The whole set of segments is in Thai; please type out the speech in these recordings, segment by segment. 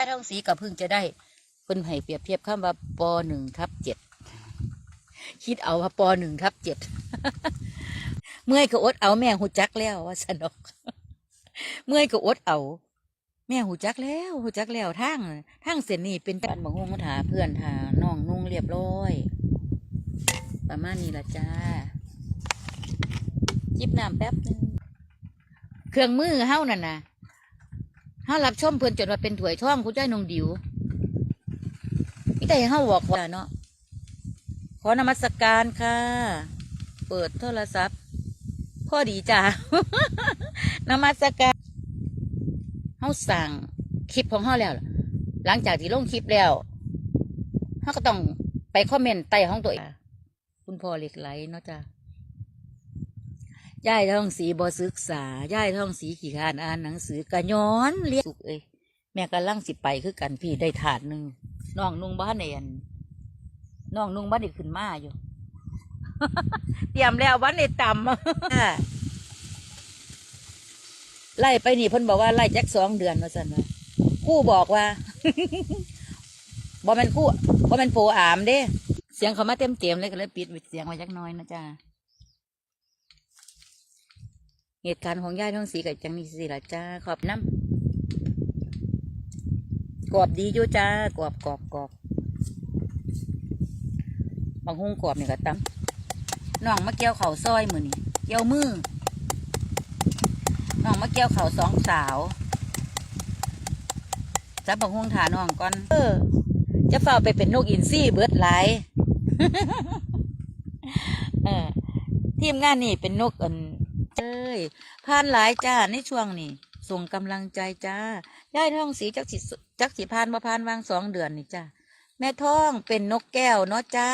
ยายทองสีกับพิ่งจะได้เพิ่นให้เปรียบเทียบคำว่าปหนึ่งทับเจ็ดคิดเอาว่าปหนึ่งทับเจ็ดเมื่อยก็อดเอาแม่หูจักแล้วว่าสนอก เมื่อยก็อดเอา แม่หูจักแล้วหูจักแล้วทางทางเส้นนี้เป็นการบังฮงมาถาเพื่อนถาน้องนุ่งเรียบร้อยประมาณนี้ละจ้าจิบน้ำแป๊บนึงเครื่องมือเฮ้านั่นนะ เฮ้ารับชมเพื่อนจนว่าเป็นถวยท่องคุณจ้านงดิวนี่แต่เฮ้าบอกว่าเนาะขอนมัสการค่ะ เปิดโทรศัพท์พ่อดีจ้านมัสการเฮาสั่งคลิปของเฮาแล้ว หลังจากที่ลงคลิปแล้วเฮาก็ต้องไปคอมเมนต์ใต้ของตัวเองคุณพ่อเหล็กไหลเนาะจ้า ย่ายท่องสีบอศึกษาย่ายท่องสีขี่ขานอ่านหนังสือกะย้อนเรียกสุกเอ้ยแม่กำลังสิไปคือกันพี่ได้ถาดหนึ่งน้องนุ่งบ้านเนียนน้องนุ่งบ้านนี่ขึ้นมาอยู่ เตรียมแล้วบ้านนี่ต่ำไล่ไปนี่เพิ่นบอกว่าไล่แจักสองเดือนมาสั่นว่าครู่บอกว่าบ่แม่นคู่บ่แม่นโปอามเด้ เสียงเขามาเต็มเต็มเลยก็เลยปิดเสียงไว้จักน้อยนะจ้า เหตุการณ์ของย่ายท้องสีกับจังนี่สิละจ้า ขอบน้ำกรอบดีอยู่จ้ากรอบกรอบกรอบบางหุ้งกรอบนี่ก็ตั้มน้องมาเกียวเข่าวซอยมือนี่เกี่ยวมือน้องมาเกียวเข่าสองสาวจับบางหุ้งถาน้องก่อนเออจะเฝ้าไปเป็นนกอินซี่เบิร์ดหลายเออทีมงานนี่เป็นนกอัน เอ้ยผ่านหลายจ้าในช่วงนี้ส่งกำลังใจจ้าย่ายท่องสีจักสิจักสิพานมาพานวางสองเดือนนี่จ้าแม่ท่องเป็นนกแก้วเนาะจ้า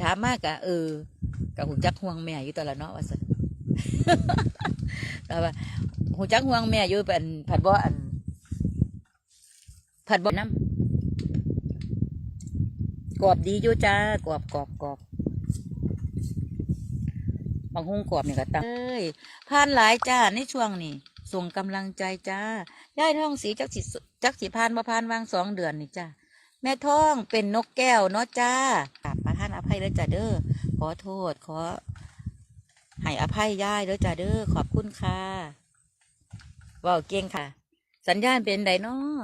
ถามมากอะเออกับหูจักห่วงแม่อยู่ตลอดเนาะว่าสันแต่ว่าหูจักห่วงแม่อยู่เป็นผัดบ่อันผัดบ่น้ำกรอบดีอยู่จ้ากรอบกรอบกรอบ บางหุ้งกรอบนี่ก็ตังเอ้ยผ่านหลายจ้าในช่วงนี้ส่งกำลังใจจ้าย่ายท่องสีจักสิจักสิพานมาพานวางสองเดือนนี่จ้าแม่ท่องเป็นนกแก้วเนาะจ้ากราบประทานอภัยเลยจ้าเด้อขอโทษขอให้อภัยย่ายเด้อจ้าเด้อขอบคุณค่ะว่าเก่งค่ะ สัญญาณเป็นไดเนาะ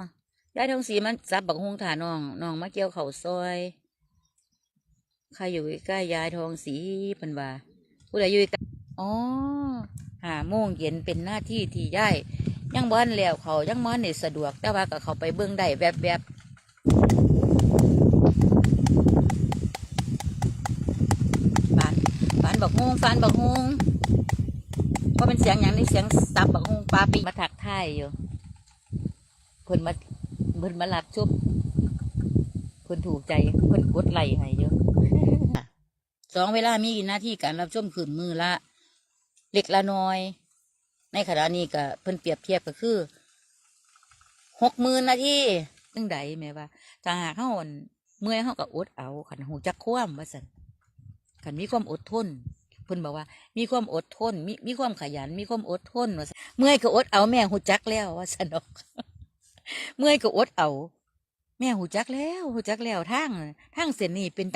ย่ายท่องสีมันซับบักฮุงถาน้องน้องมาเกี่ยวเข่าซอยใครอยู่ใกล้ยายทองสีเพิ่นว่า ผู้ใดอยู่กล้อ๋อหาโมงเย็นเป็นหน้าที่ที่ย่ายยังบ้านแล้วเขายังบ้านเนี่ยสะดวก แต่ว่าก็เขาไปเบื้องได้แบบแบบฟานฟานบักฮงฟานบักฮงว่าเป็นเสียงอย่างนี้เสียงสับบักฮงปลาปีมาถักทายอยู่เพิ่นมาเพิ่นมาหลับชุบเพิ่นถูกใจเพิ่นกดไลให้เยอะ องเวลามีหน้าที่การรับชมขืนมือละเล็กละน้อย ในขณะนี้ก็เพิ่นเปรียบเทียบก็คือหกหมื่นนาทีตั้งใดแม่ว่าถ้าหากเขาอั่นเมื่อยเขาก็อดเอาขันหูจักคว่ำว่าสันขันมีความอดทนเพิ่นบอกว่า มีความอดทน มีมีความขยัน มีความอดทนว่าเมื่อยก็อดเอาแม่หูจักแล้วว่าสนอก เมื่อยก็อดเอา แม่หูจักแล้วหูจักแล้วทางทางเส้นนี้เป็น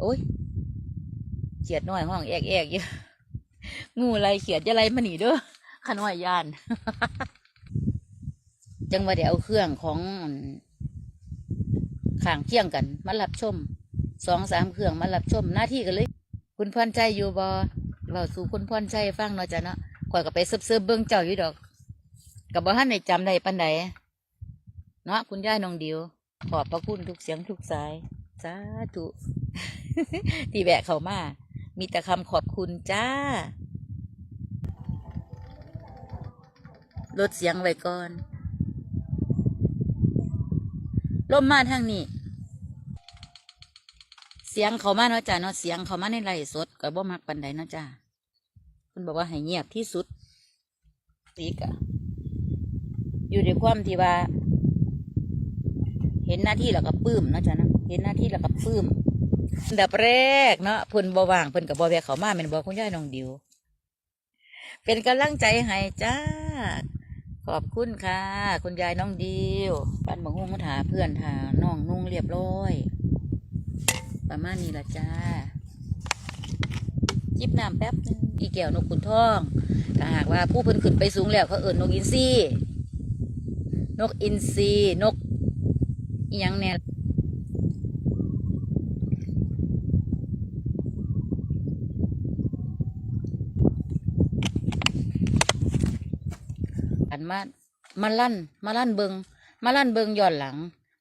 โอ้ย เขียดน้อยห้องแอกแอกอยู่งูอะไรเขียดจะไรมาหนีเด้อขน้อยยาน จังว่าเดี๋ยวเอาเครื่องของข้างเคี่ยงกัน มารับชมสองสามเครื่องมารับชมหน้าที่กันเลย คุณพรใจอยู่บอเราสู่คุณพรใจฟังเนาะจ้ะเนาะข่อยก็ไปเซิบๆเบิ่งเจ้าอยู่ดอกกับบ่ท่านในจำได้ปันใดเนาะคุณย่ายน้องเดิวขอบพระคุณทุกเสียงทุกสายสาธุที่แบะเขามา มีแต่คำขอบคุณจ้า ลดเสียงไว้ก่อน ลมมาทางนี้ เสียงเขามาเนาะจ้าเนาะเสียงเขามาในไร่สดก็บ่มักปันใดเนาะจ้าคุณบอกว่าให้เงียบที่สุดสีกะอยู่ในความที่ว่า เห็นหน้าที่แล้วก็ปื้มเนาะจ้านะเห็นหน้าที่แล้วก็ปื้ม อันดับแรกเนาะเพิ่นบ่ว่างเพิ่นกับบ่แวะเขามาแม่นบ่คุณยายน้องดิว เป็นกำลังใจให้จ้า ขอบคุณค่ะ คุณยายน้องดิวปันบังฮุ้งมาถาเพื่อนถาน้องนุ่งเรียบร้อย ประมาณนี้ละจ้าจิบน้ำแป๊บนึงอีแก้วนกขุนทองถ้าหากว่าผู้เพิ่นขึ้นไปสูงแล้วเขาเอิ่นกอินทรีนกอินทรีนกอิหยังเนี่ มามาลั่น มาลั่นเบิงมาลั่นเบิงย้อนหลัง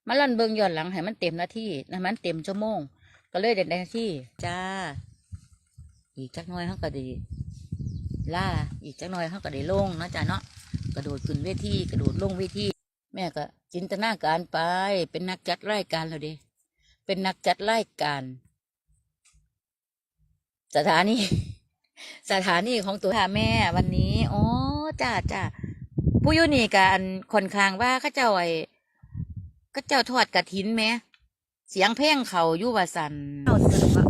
มาลั่นเบิงย้อนหลังให้มันเต็มหน้าที่ให้มันเต็มชั่วโมง ก็เลยเด็ดหน้าที่จ้า อีกจักหน้อยเขาก็ดีล่าอีกจักหน้อยเขาก็ได้ลงนะจ้ะเนาะกระโดดขึ้นเวทีกระโดดลงเวทีแม่ก็จินตนาการไป เป็นนักจัดรายการแล้วเดิเป็นนักจัดรายการ สถานีสถานีของตัวแม่วันนี้อ๋อจ้าจ้า ผู้อยุนี่กันค่อนข้างว่าเข้าเจ้าไอ้เข้าเจ้าทอดกระถินไหมเสียงเพลงเขาอยู่ว่าสันเอาสนุกอะ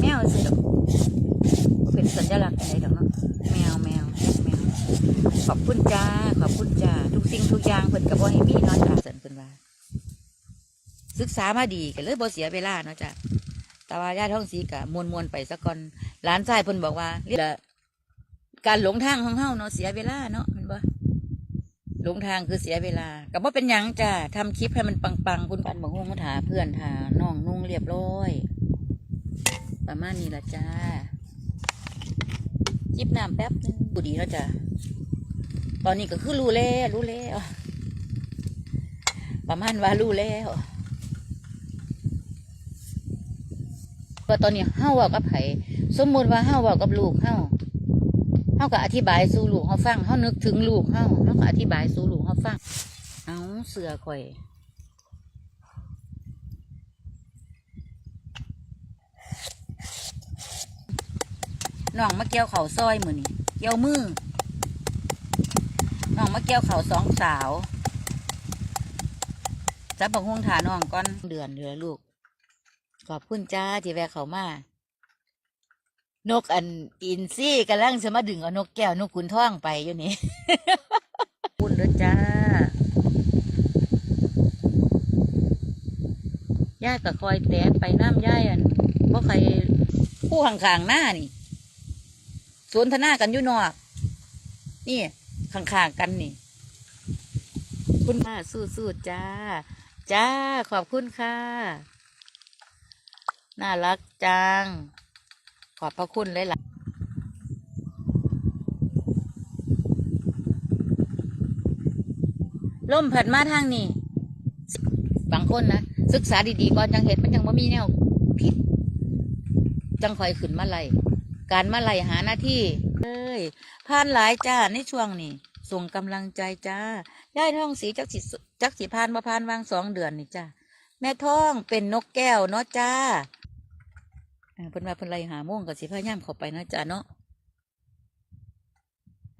แมวสนุกเป็นสัญลักษณ์อะไรดอกเนาะแมวแมวแมวขอบคุณจ้าขอบคุณจ้าทุกสิ่งทุกอย่างเพิ่นกระบอกให้มีนาะจ้าสรินเพิ่นว่า ศึกษามาดีก็เลยบ่เสียเวลาเนาะจ้ะแต่ว่าญาติท้องสีกะมวนมวนไปสักก่อนหลานชายเพิ่นบอกว่าเรียกว่าการหลงทางของเฮาเนาะเสียเวลาเนาะมันบ่ หลงทางคือเสียเวลาก็บ่าเป็นยังจ้ะทำคลิปให้มันปังๆ คุณปันบอกงงมาถาเพื่อนถาน้องนุ่งเรียบร้อย ประมาณนี้ละจ้าจิบน้ำแป๊บนึงกูดีแล้วจ้ะตอนนี้ก็คือรู้แล้วรู้แล้วประมาณว่ารู้แล้วก็ตอนนี้เฮาวากับไผสมมุติว่าเฮาวากับลูกเฮา เฮาก็อธิบายสู่ลูกเฮาฟังเฮานึกถึงลูกเฮาเฮาก็อธิบายสู่ลูกเฮาฟังเอาเสือข่อยน้องมาเกี่ยวเข่าซอยมือนี่เกี่ยวมือน้องมาเกี่ยวเข่าสองสาวจับบังฮวงถาน้องก่อนเดือนเดือลูก ขอบคุณจ้าที่แวะเขามา นกอันอินซี่กำลังจะมาดึงเอานกแก้วนกขุนท่องไปอยู่นี่คุณด้วยจ้าย่าก็คอยแตะไปน้ำย่ายอันว่าใครผู้ห่างๆหน้านี่สวนทนากันอยู่นอกนี่ข้างๆกันนี่ คุณค่ะสู้ๆจ้า จ้าขอบคุณค่ะ น่ารักจัง อบพระคุณเลยล่ะล่มผัดมาทางนี้บางคนนะศึกษาดีๆก่อนจังเห็นมันยังไม่มีแนวผิดจังคอยขึ้นมาไลการมาไลหาหน้าที่เอ้ยผ่านหลายจ้าในช่วงนี้ส่งกำลังใจจ้าย่ายท่องสีจักสิจักสีพานมาพานวางสองเดือนนี่จ้าแม่ท่องเป็นนกแก้วเนาะจ้า เพิ่นว่าเพิ่นไล่หาโม่วงกับสิพยายามเข้าไปนะจ้าเนาะ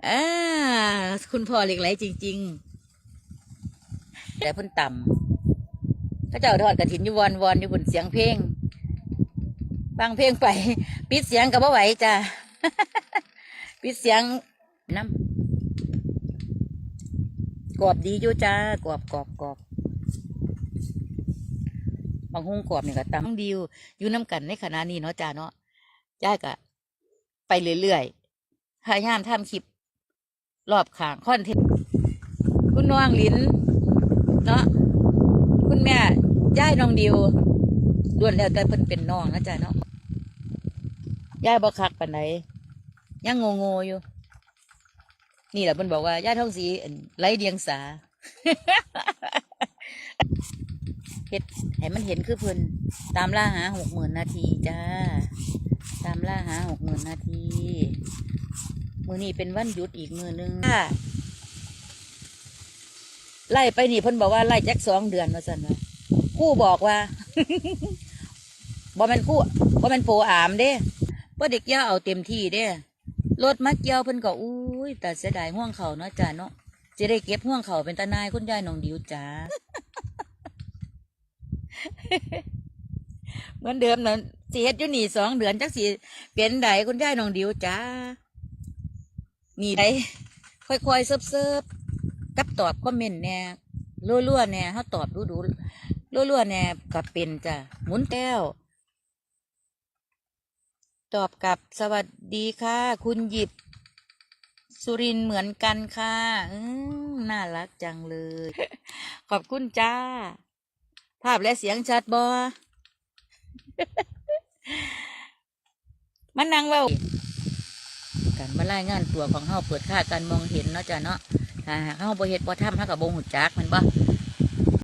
อ่าคุณพ่อเหล็กไหลจริง ๆ แต่เพิ่นต่ำเขาเจ้าทอดกระถินอยู่วอนวอนอยู่บนเสียงเพลงฟังเพลงไป ปิดเสียงกับว่าไหวจ้าปิดเสียงน้ำกรอบดีอยู่จ้ากรอบกรอบกรอบ บางฮุงกรอบเนี่ยก็ตำดิวอยู่น้ำกันในขณะนี้เนาะจ้าเนาะย่ายก็ไปเรื่อยๆพยายามทำคลิป รอบขางคอนเทนต์คุณน้องลินเนาะคุณแม่ย่ายน้องดิวล้วนแล้วแต่เพิ่นเป็นน้องนะจ๊ะเนาะย่ายบ่คักปานใดยังงงๆอยู่ นี่แหละเพิ่นบอกว่าย่าท้องสีไร้เดียงสา เฮ็ดให้มันเห็นคือเพิ่นตามล่าหาหกหมื่นนาทีจ้า ตามล่าหาหกหมื่นนาที มือนี้เป็นวันหยุดอีกมือหนึงค่ะไล่ไปนี่เพิ่นบอกว่าไล่จักสองเดือนมาสั่นว่าคู่บอกว่าบ่แม่นคู่บ่แม่นโปอามเด้บ่เด็กย่าเอาเต็มที่เด้รถมาเกี่ยวเพิ่นก็อุ้ยแต่เสียดายห่วงเขาเนาะจ้าเนาะจะได้เก็บห่วงเขาเป็นตานายคุณยายน้องดิวจ้า เหมือนเดิมนั่นสิเฮ็ดอยู่นี่สองเดือนจักสิเป็นไดคุณยายน้องดิวจ้านี่ไดค่อยๆเซิบเซิบกับตอบคอมเมนต์แหน่รั่วๆแหน่เฮาตอบดูดูๆรั่วๆแหน่ก็เป็นจ้ะหมุนแก้วตอบกับสวัสดีค่ะ คุณหยิบ สุรินเหมือนกันค่ะ อืมน่ารักจังเลย ขอบคุณจ้า ภาพและเสียงชัดบอมันนั่งเว่าการมาไล่งานตัวของเฮาเปิดค่าการมองเห็นเนาะจ้ะเนาะถ้าหากเฮาบ่เฮ็ดบ่ทำเฮาก็บ่ฮู้จักมันบ่